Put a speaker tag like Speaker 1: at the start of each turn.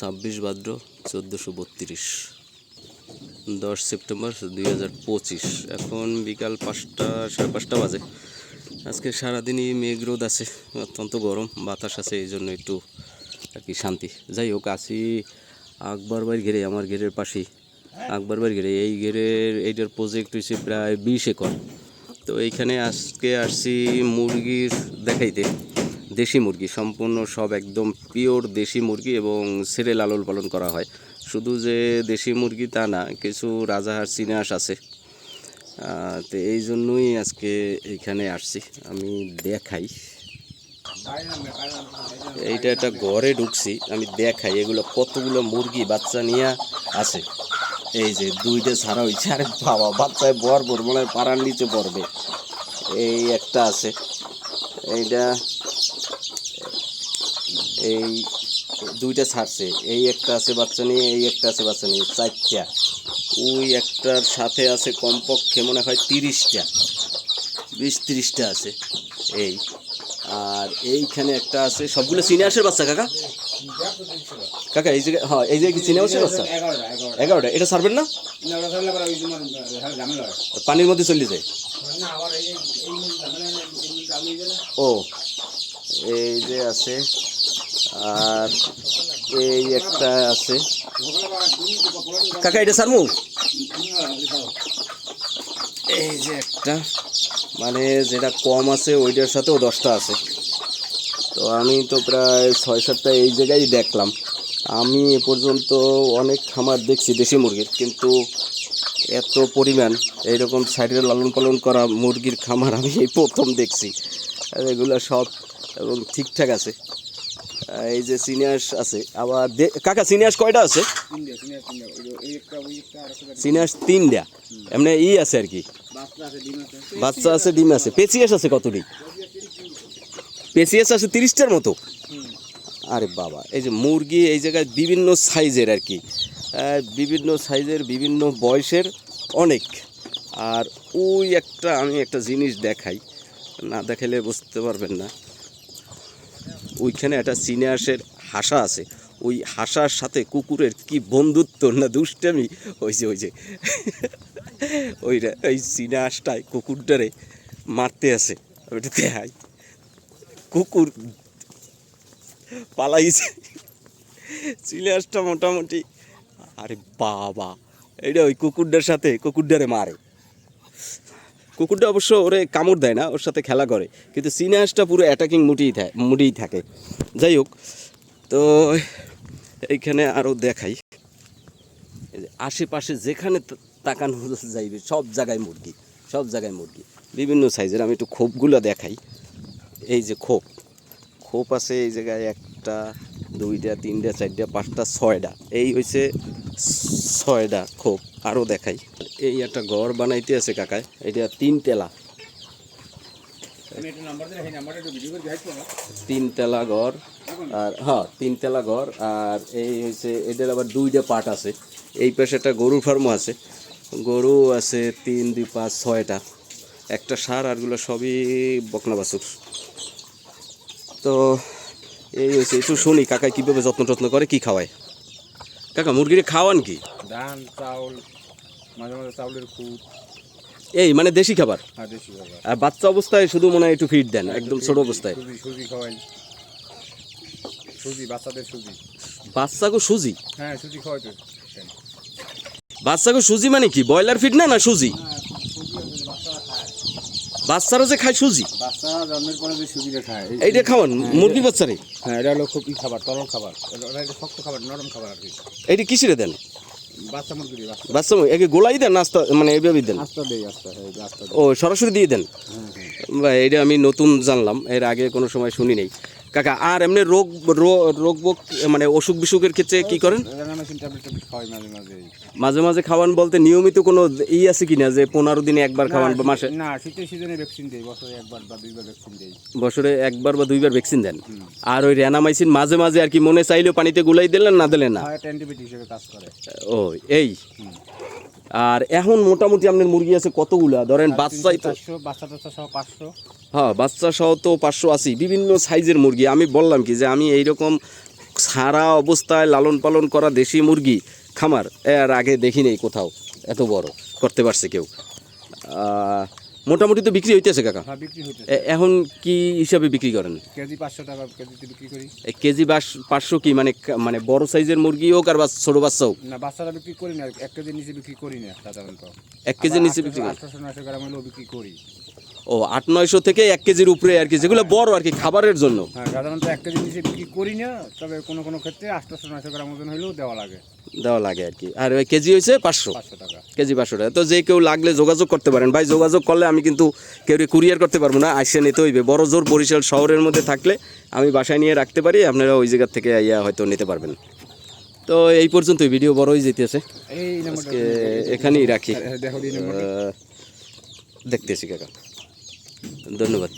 Speaker 1: ছাব্বিশ ভাদ্র চোদ্দোশো বত্রিশ। দশ সেপ্টেম্বর দুই হাজার পঁচিশ। এখন বিকাল পাঁচটা, সাড়ে পাঁচটা বাজে। আজকে সারাদিনই মেঘ রোদ আছে, অত্যন্ত গরম, বাতাস আছে, এই জন্য একটু আর কি শান্তি। যাই হোক আসি আকবর বাড়ির ঘেরে, আমার ঘেরের পাশেই। আকবর বাড়ির ঘেরে, এই ঘেরের, এইটার প্রজেক্ট হয়েছে প্রায় বিশ একর। তো এইখানে আজকে আসছি মুরগির দেখাইতে। দেশি মুরগি, সম্পূর্ণ সব একদম পিওর দেশি মুরগি এবং সেরে লালন পালন করা হয়। শুধু যে দেশি মুরগি তা না, কিছু রাজাহার চিনাস আছে। তো এই জন্যই আজকে এইখানে আসছি। আমি দেখাই। এইটা একটা ঘরে ঢুকছি, আমি দেখাই এগুলো কতগুলো মুরগি বাচ্চা নিয়ে আছে। এই যে দুইটা ছাড়া হয়েছে আরে বাবা, বাচ্চায় বর বর মনে হয় পাড়ার নিচে পড়বে। এই একটা আছে। এইটা এই দুইটা ছাড়ছে। এই একটা আছে বাচ্চা নিয়ে, এই একটা আছে বাচ্চা নিয়ে, চারটা। ওই একটার সাথে আছে কমপক্ষে মনে হয় তিরিশটা। বিশ তিরিশটা আছে, এই। আর এইখানে একটা আছে, সবগুলো সিনিয়াসের বাচ্চা, কাকা? কাকা, এই জায়গায় হ্যাঁ এই জায়গায় কি সিনিয়াসের বাচ্চা?
Speaker 2: এগারোটা,
Speaker 1: এটা ছাড়বেন না? পানির মধ্যে চলে যায়। ও, এই যে আছে আর এই একটা আছে। কাকা, এটা সারমু এই যে একটা মানে যেটা কম আছে, ওইটার সাথেও দশটা আছে। তো আমি তো প্রায় ছয় সাতটা এই জায়গায় দেখলাম। আমি এ পর্যন্ত অনেক খামার দেখছি দেশি মুরগির, কিন্তু এত পরিমাণ, এইরকম সাইডে লালন পালন করা মুরগির খামার আমি এই প্রথম দেখছি। আর এগুলো সব এবং ঠিকঠাক আছে। এই যে সিনিয়াস আছে আবার কাকা সিনিয়াস কয়টা আছে? সিনিয়াস তিনটা এমনি ই আছে আর কি?
Speaker 2: বাচ্চা আছে ডিম আছে।
Speaker 1: পেচিয়াস আছে কতটি? পেচিয়াস আছে তিরিশটার মতো? আরে বাবা এই যে মুরগি এই জায়গায় বিভিন্ন সাইজের আর কি। বিভিন্ন সাইজের বিভিন্ন বয়সের অনেক। আর ওই একটা আমি একটা জিনিস দেখাই। না দেখালে বুঝতে পারবেন না। ওইখানে একটা সিনিয়াসের হাসা আছে। ওই হাসার সাথে কুকুরের কি বন্ধুত্ব না দুষ্টামি? ওই যে ওই যে। ওইটা ওই সিনাসটায় কুকুরটারে মারতে আছে। ওইটা দেখাই কুকুর পালাইছে। সিনাসটা মোটামুটি, আরে বাবা এটা ওই কুকুরটার সাথে কুকুরটারে মারে। কুকুরটা অবশ্য ওরে কামড় দেয় না, ওর সাথে খেলা করে। কিন্তু সিনাসটা পুরো অ্যাটাকিং মুটেই থাকে মুটেই থাকে। যাই হোক, তো এইখানে আরও দেখাই। আশেপাশে যেখানে তাকানো যাইবে, সব জায়গায় মুরগি, সব জায়গায় মুরগি। বিভিন্ন সাইজের আমি একটু খোপগুলো দেখাই। এই যে খোপ খোপ আছে এই জায়গায় একটা, দুইটা, তিনটা, চারটা, পাঁচটা, ছয়টা। এই হয়েছে ছয়টা খোপ আরও দেখাই। এই একটা ঘর বানাইতে আছে কাকায় এটা তিন তেলা। তিন তেলা ঘর আর হ্যাঁ তিন তেলা ঘর আর এই হচ্ছে এদের আবার দুইটা পার্ট আছে। এই পাশে একটা গরুর ফার্মও আছে। গরু আছে তিন দুই পাঁচ ছয়টা। একটা সার আরগুলো সবই বকনা বাছুর। তো এই হচ্ছে একটু শুনি কাকা কীভাবে যত্ন টত্ন করে কি খাওয়ায়? কাকা মুরগির খাওয়ান কি?
Speaker 2: ধান চাউল মাঝে মাঝে চাউলের খুঁত।
Speaker 1: এই মানে দেশি খাবার?
Speaker 2: আর খাবার।
Speaker 1: আর বাচ্চা অবস্থায় শুধু মনে হয় একটু ফিট দেন একদম ছোট অবস্থায়।
Speaker 2: সুজি খাওয়াই। সুজি বাচ্চাদের সুজি।
Speaker 1: বাচ্চাকে সুজি?
Speaker 2: হ্যাঁ সুজি খাওয়াই তো
Speaker 1: বাচ্চাকে সুজি মানে কি? ব্রয়লার ফিট না না সুজি? বাচ্চারা যে খায় সুজি?
Speaker 2: বাচ্চারা জন্মের পরে যে সুজিটা খায়
Speaker 1: এইটা খাওয়ান মুরগি বাচ্চারে
Speaker 2: হ্যাঁ এটা হলো খুব খাবার তরল খাবার এটা শক্ত খাবার নরম খাবার আর কি।
Speaker 1: এইটা কিসিরে দেন?
Speaker 2: বাচ্চা মুরগি বাচ্চা।
Speaker 1: বাচ্চা একে গোলাই দেন নাস্তা মানে এইভাবেই দেন?
Speaker 2: হ্যাঁ
Speaker 1: ও সরাসরি দিয়ে দেন?
Speaker 2: হ্যাঁ হ্যাঁ।
Speaker 1: এটা আমি নতুন জানলাম এর আগে কোনো সময় শুনি নেই। কাকা আর এমনি রোগ রোগ বোগ মানে অসুখ বিসুখের ক্ষেত্রে কি করেন?
Speaker 2: মাঝে মাঝে
Speaker 1: খাওয়ান বলতে নিয়মিত কোনো ই আছে কিনা যে পনেরো দিনে একবার খাওয়ান বা মাসে?
Speaker 2: না শীতের সিজনে ভ্যাকসিন দেই বছরে একবার বা দুইবার ভ্যাকসিন দেই।
Speaker 1: বছরে একবার বা দুইবার ভ্যাকসিন দেন? আর ওই র্যানামাইসিন মাঝে মাঝে আর কি মনে চাইলেও পানিতে গুলাই দিলেন না দিলেন না?
Speaker 2: অ্যান্টিবায়োটিক হিসেবে কাজ করে।
Speaker 1: ও এই? আর এখন মোটামুটি আপনার মুরগি আছে কতগুলা? ধরেন বাচ্চাই তো
Speaker 2: বাচ্চা টাচ্চা সহ পাঁচশো।
Speaker 1: হ্যাঁ বাচ্চা সহ তো পাঁচশো আশি। বিভিন্ন সাইজের মুরগি। আমি বললাম কি যে আমি এইরকম সারা অবস্থায় লালন পালন করা দেশি মুরগি খামার এর আগে দেখি নেই কোথাও। এত বড় করতে পারছে কেউ। মোটামুটি তো বিক্রি হইতেছে কাকা।
Speaker 2: হ্যাঁ
Speaker 1: এখন কি হিসাবে বিক্রি করেন?
Speaker 2: কেজি পাঁচশো টাকা কেজিতে বিক্রি করি।
Speaker 1: কেজি বাস পাঁচশো কি মানে মানে বড় সাইজের মুরগি হোক আর বা ছোট বাচ্চা হোক?
Speaker 2: না বাচ্চারা বিক্রি করি না। এক কেজির নিচে বিক্রি করি না সাধারণত।
Speaker 1: এক নিচে বিক্রি করেন?
Speaker 2: আটশোশো গ্রাম হলেও বিক্রি করি।
Speaker 1: ও আট নয়শো থেকে এক কেজির উপরে আর কি যেগুলো বড় আর কি খাবারের জন্য।
Speaker 2: হ্যাঁ সাধারণত এক কেজির নিচে বিক্রি করি না তবে কোনো কোনো ক্ষেত্রে আটশোশো নয়শো গ্রাম ওজন হলেও দেওয়া লাগে।
Speaker 1: দেওয়া লাগে আর কি। আর ওই কেজি হয়েছে পাঁচশো।
Speaker 2: টাকা।
Speaker 1: কেজি পাঁচশো টাকা। তো যে কেউ লাগলে যোগাযোগ করতে পারেন। ভাই যোগাযোগ করলে আমি কিন্তু কেউ কুরিয়ার করতে পারব না আসে নিতে হইবে। বড় জোর বরিশাল শহরের মধ্যে থাকলে আমি বাসায় নিয়ে রাখতে পারি আপনারা ওই জায়গার থেকে ইয়া হয়তো নিতে পারবেন। তো এই পর্যন্তই ভিডিও বড় হয়ে যেতেছে আজকে এখানেই রাখি। দেখতেছি কাকা। ধন্যবাদ।